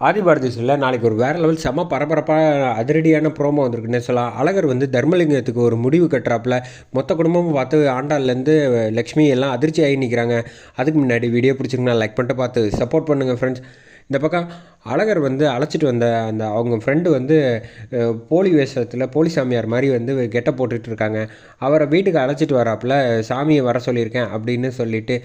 ஆதி பாரதேசில் நாளைக்கு ஒரு வேறு லெவல் செம்ம பரபரப்பாக அதிரடியான ப்ரோமோ வந்திருக்குன்னு சொல்லலாம். அழகர் வந்து தர்மலிங்கத்துக்கு ஒரு முடிவு கட்டுறாப்புல. மொத்த குடும்பமும் பார்த்து ஆண்டாள்லேருந்து லக்ஷ்மி எல்லாம் அதிர்ச்சி ஆகி நிற்கிறாங்க அதுக்கு முன்னாடி வீடியோ பிடிச்சிருக்குன்னா லைக் பண்ணிட்டு பார்த்து சப்போர்ட் பண்ணுங்கள் ஃப்ரெண்ட்ஸ் இந்த பக்கம் அழகர் வந்து அழைச்சிட்டு வந்த அந்த அவங்க ஃப்ரெண்டு வந்து போலி வேஷத்தில் போலி சாமியார் மாதிரி வந்து கெட்ட போட்டுட்ருக்காங்க அவரை வீட்டுக்கு அழைச்சிட்டு வராப்பில் சாமியை வர சொல்லியிருக்கேன் அப்படின்னு சொல்லிவிட்டு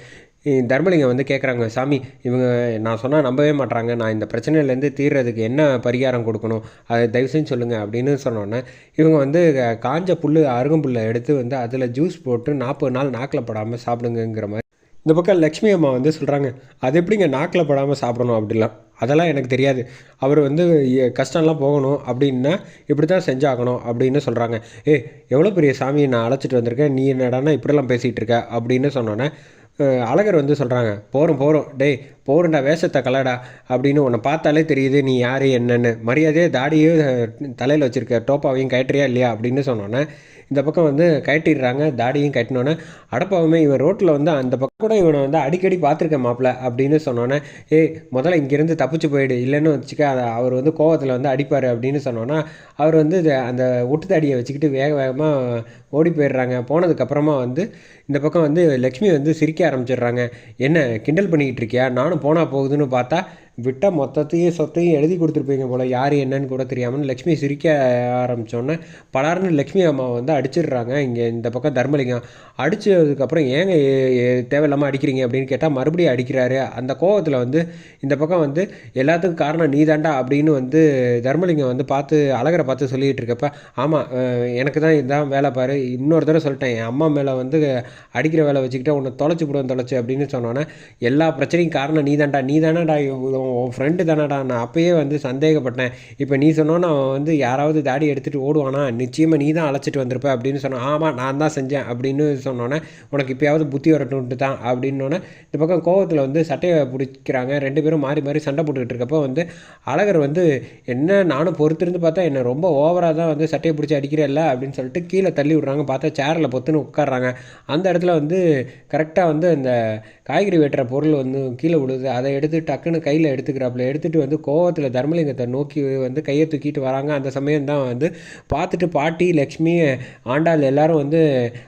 தர்மலிங்கம் வந்து கேட்குறாங்க சாமி இவங்க நான் சொன்னால் நம்பவே மாட்றாங்க. நான் இந்த பிரச்சனையிலேருந்து தீர்றதுக்கு என்ன பரிகாரம் கொடுக்கணும்? அதை தயவு செஞ்சு சொல்லுங்கள் அப்படின்னு சொன்னோன்னே இவங்க வந்து காஞ்ச புல் அருகம்புல்லை எடுத்து வந்து அதில் ஜூஸ் போட்டு நாற்பது நாள் நாக்கில் படாமல் சாப்பிடுங்கங்கிற மாதிரி இந்த பக்கம் லக்ஷ்மி அம்மா வந்து சொல்கிறாங்க அது எப்படிங்க நாக்கில் படாமல் சாப்பிடணும்? அப்படிலாம். அதெல்லாம் எனக்கு தெரியாது. அவர் வந்து கஷ்டம்லாம் போகணும் அப்படின்னா இப்படி தான் செஞ்சாகணும் அப்படின்னு சொல்கிறாங்க ஏ எவ்வளோ பெரிய சாமியை நான் அழைச்சிட்டு வந்திருக்கேன். நீ என்னடான்னா இப்படிலாம் பேசிகிட்டு இருக்க அப்படின்னு சொன்னோன்னே அழகர் வந்து சொல்கிறாங்க போகிறோம் போகிறோம் டேய் போகிறண்டா வேஷத்தை கலடா அப்படின்னு உன்னை பார்த்தாலே தெரியுது நீ யார் என்னன்னு. மரியாதையே தாடியும் தலையில் வச்சுருக்க டோப்பாவையும் கயட்டுறியா இல்லையா அப்படின்னு சொன்னோன்னே இந்த பக்கம் வந்து கயட்டிடுறாங்க தாடியும் கட்டினோன்னே அடப்பாவுமே இவன் ரோட்டில் வந்து அந்த பக்கம் கூட இவனை வந்து அடிக்கடி பார்த்துருக்கேன் மாப்பிள்ள அப்படின்னு சொன்னோன்னே ஏய் முதல்ல இங்கேருந்து தப்பிச்சு போயிடு இல்லைன்னு வச்சுக்க அதை அவர் வந்து கோவத்தில் வந்து அடிப்பார் அப்படின்னு சொன்னோன்னா அவர் வந்து அந்த ஒட்டு தாடியை வச்சுக்கிட்டு வேக வேகமாக ஓடி போயிடுறாங்க. போனதுக்கப்புறமா வந்து இந்த பக்கம் வந்து லக்ஷ்மி வந்து சிரிக்க ஆரம்பிச்சிடுறாங்க. என்ன கிண்டல் பண்ணிக்கிட்டு இருக்கியா? நானும் போனால் போகுதுன்னு பார்த்தா விட்டால் மொத்தத்தையும் சொத்தையும் எழுதி கொடுத்துருப்பீங்க போல். யார் என்னன்னு கூட தெரியாமல் லக்ஷ்மி சிரிக்க ஆரம்பித்தோன்னே பலார்னு லக்ஷ்மி அம்மாவை வந்து அடிச்சிடுறாங்க. இங்கே இந்த பக்கம் தர்மலிங்கம். அடித்ததுக்கப்புறம் ஏங்க தேவையில்லாமல் அடிக்கிறீங்க அப்படின்னு கேட்டால் மறுபடியும் அடிக்கிறாரு. அந்த கோவத்தில் வந்து இந்த பக்கம் வந்து எல்லாத்துக்கும் காரணம் நீதாண்டா அப்படின்னு வந்து தர்மலிங்கம் வந்து பார்த்து அழகரை பார்த்து சொல்லிகிட்டு இருக்கப்ப ஆமாம் எனக்கு தான் இதுதான் வேலை பாரு. இன்னொரு தடவை சொல்லிட்டேன். என் அம்மா மேலே வந்து அடிக்கிற வேலை வச்சுக்கிட்டே உன்னை தொலைச்சி விடுவேன் தொலைச்சி அப்படின்னு சொன்னோன்னே எல்லா பிரச்சனையும் காரணம் நீ தாண்டா நீ தானடா உன் ஃப்ரெண்டு தானடா. நான் அப்போயே வந்து சந்தேகப்பட்டேன். இப்போ நீ சொன்னோன்னு அவன் வந்து யாராவது தாடி எடுத்துகிட்டு ஓடுவானா? நிச்சயமாக நீ தான் அழைச்சிட்டு வந்திருப்ப அப்படின்னு சொன்னான். ஆமாம் நான் தான் செஞ்சேன் அப்படின்னு சொன்னோன்னே உனக்கு இப்போயாவது புத்தி வரட்டும்ட்டு தான் அப்படின்னோடனே இந்த பக்கம் கோவத்தில் வந்து சட்டையை பிடிக்கிறாங்க. ரெண்டு பேரும் மாறி மாறி சண்டை போட்டுக்கிட்டு இருக்கப்போ வந்து அழகர் வந்து என்ன நானும் பொறுத்திருந்து பார்த்தா என்னை ரொம்ப ஓவராக தான் வந்து சட்டையை பிடிச்சி அடிக்கிறல்ல அப்படின்னு சொல்லிட்டு கீழே தள்ளி விட்றாங்க. பார்த்தா சேரில் பொத்துன்னு உட்காடுறாங்க அந்த இடத்துல வந்து கரெக்டாக வந்து அந்த காய்கறி வெட்டுற பொருள் வந்து கீழே விழுது. அதை எடுத்து டக்குன்னு கையில் எடுத்துக்கிறாப்புல. எடுத்துகிட்டு வந்து கோவத்தில் தர்மலிங்கத்தை நோக்கி வந்து கையை தூக்கிட்டு வராங்க. அந்த சமயம் தான் வந்து பார்த்துட்டு பாட்டி லக்ஷ்மி ஆண்டாள் எல்லாரும் வந்து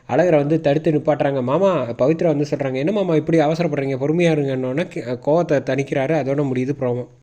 அழகரை வந்து தடுத்து நிப்பாட்டுறாங்க. மாமா பவித்ரா வந்து சொல்கிறாங்க என்ன மாமா இப்படி அவசரப்படுறீங்க? பொறுமையாக இருங்கன்னொன்னே கோவத்தை தணிக்கிறாரு. அதோட முடியுது ப்ரோமோ.